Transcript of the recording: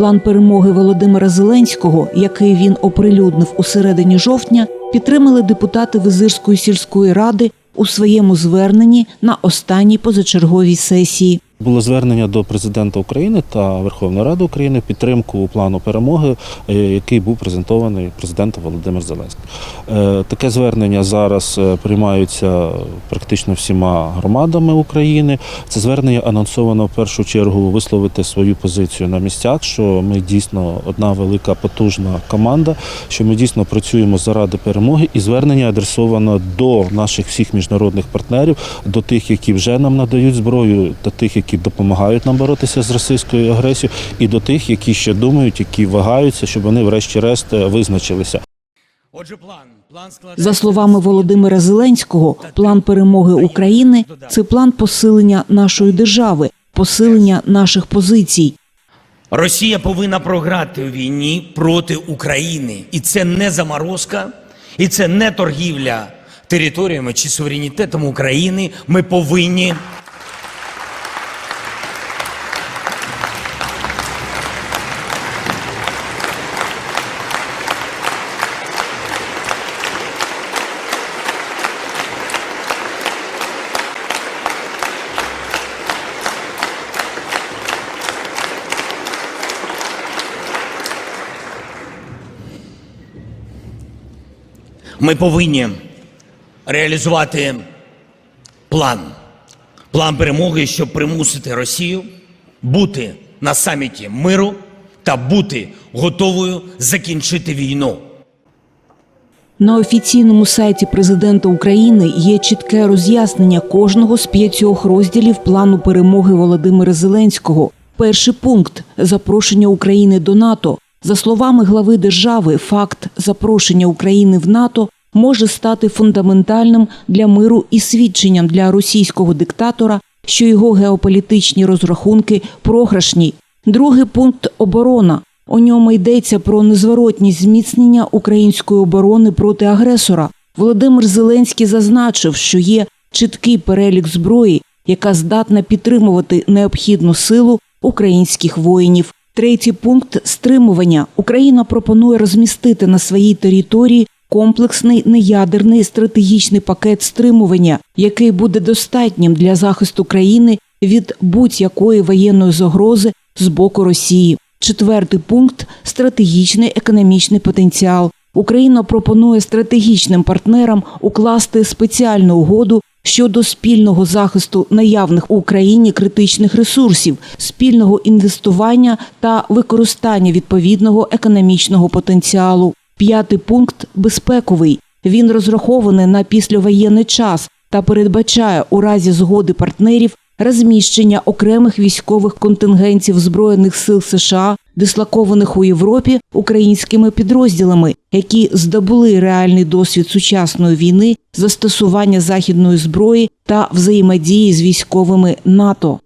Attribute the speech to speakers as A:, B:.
A: План перемоги Володимира Зеленського, який він оприлюднив у середині жовтня, підтримали депутати Визирської сільської ради у своєму зверненні на останній позачерговій сесії.
B: Було звернення до президента України та Верховної Ради України підтримку плану перемоги, е, який був презентований президентом Володимир Зеленський. Е, Таке звернення зараз е, приймаються практично всіма громадами України. Це звернення анонсовано в першу чергу висловити свою позицію на місцях, що ми дійсно одна велика потужна команда, що ми дійсно працюємо заради перемоги, і звернення адресовано до наших всіх міжнародних партнерів, до тих, які вже нам надають зброю, до тих, які допомагають нам боротися з російською агресією, і до тих, які ще думають, які вагаються, щоб вони врешті-решт е, визначилися.
C: Отже, план.
A: За словами Володимира Зеленського, план перемоги України це план посилення нашої держави, посилення наших позицій.
C: Росія повинна програти у війні проти України. І це не заморозка, і це не торгівля територіями чи суверенітетом України. Ми повинні Ми повинні реалізувати план. План перемоги, щоб примусити Росію бути на саміті миру та бути готовою закінчити війну.
A: На офіційному сайті президента України є чітке роз'яснення кожного з п'ятьох розділів плану перемоги Володимира Зеленського. Перший пункт запрошення України до НАТО. За словами глави держави, факт запрошення України в НАТО може стати фундаментальним для миру і свідченням для російського диктатора, що його геополітичні розрахунки програшні. Другий пункт оборона. У ньому йдеться про незворотність зміцнення української оборони проти агресора. Володимир Зеленський зазначив, що є чіткий перелік зброї, яка здатна підтримувати необхідну силу українських воїнів. Третій пункт стримування. Україна пропонує розмістити на своїй території комплексний неядерний стратегічний пакет стримування, який буде достатнім для захисту країни від будь-якої воєнної загрози з боку Росії. Четвертий пункт стратегічний економічний потенціал. Україна пропонує стратегічним партнерам укласти спеціальну угоду щодо спільного захисту наявних у Україні критичних ресурсів, спільного інвестування та використання відповідного економічного потенціалу. П'ятий пункт безпековий. Він розрахований на післявоєнний час та передбачає у разі згоди партнерів розміщення окремих військових контингентів збройних сил США, дислокованих у Європі українськими підрозділами, які здобули реальний досвід сучасної війни, застосування західної зброї та взаємодії з військовими НАТО.